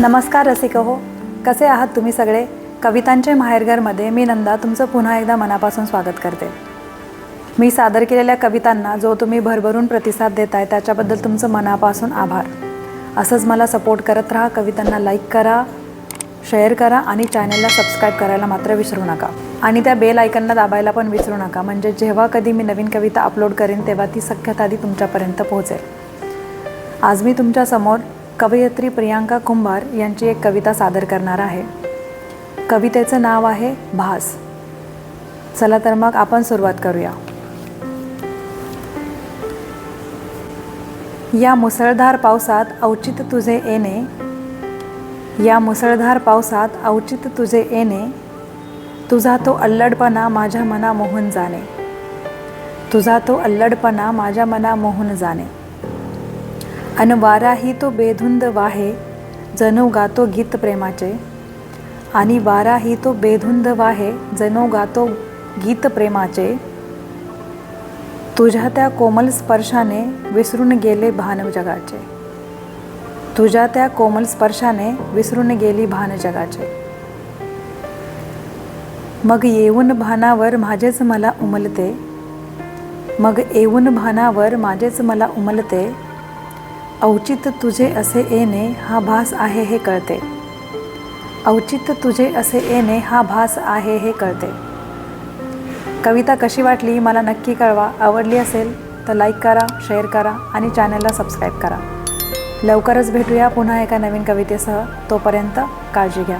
नमस्कार रसिक हो. कसे आहात तुम्ही सगळे? कवितांचे माहेरघरमध्ये मी नंदा तुमचं पुन्हा एकदा मनापासून स्वागत करते. मी सादर केलेल्या कवितांना जो तुम्ही भरभरून प्रतिसाद देताय त्याच्याबद्दल तुमचं मनापासून आभार. असंच मला सपोर्ट करत राहा कवितांना लाईक करा शेअर करा आणि चॅनलला सबस्क्राईब करायला मात्र विसरू नका. आणि त्या बेल आयकनला दाबायला पण विसरू नका. म्हणजे जेव्हा कधी मी नवीन कविता अपलोड करेन तेव्हा ती सख्यात आधी तुमच्यापर्यंत पोहोचेल. आज मी तुमच्यासमोर कवयित्री प्रियांका कुंभार यांची एक कविता सादर करणार आहे. कवितेचं नाव आहे भास. चला तर मग आपण सुरुवात करूया. या मुसळधार पावसात औचित तुझे येणे. या मुसळधार पावसात औचित तुझे येणे. तुझा तो अल्लडपणा माझ्या मना मोहून जाणे. तुझा तो अल्लडपणा माझ्या मना मोहून जाणे. अन वाराही तो बेधुंद वाहे जणू गातो गीत प्रेमाचे. आणि वाराही तो बेधुंद वाहे जणू गातो गीत प्रेमाचे. तुझ्या त्या कोमल स्पर्शाने विसरून गेले भान जगाचे. तुझ्या त्या कोमल स्पर्शाने विसरून गेली भान जगाचे. मग येऊन भानावर माझेच मला उमलते. मग येऊन भानावर माझेच मला उमलते. औचित तुझे असे येणे हा भास आहे हे कळते. औचित तुझे असे येणे हा भास आहे हे कळते. कविता कशी वाटली मला नक्की कळवा. आवडली असेल तर लाईक करा शेअर करा आणि चॅनलला सबस्क्राईब करा. लवकरच भेटूया पुन्हा एका नवीन कवितेसह. तोपर्यंत काळजी घ्या.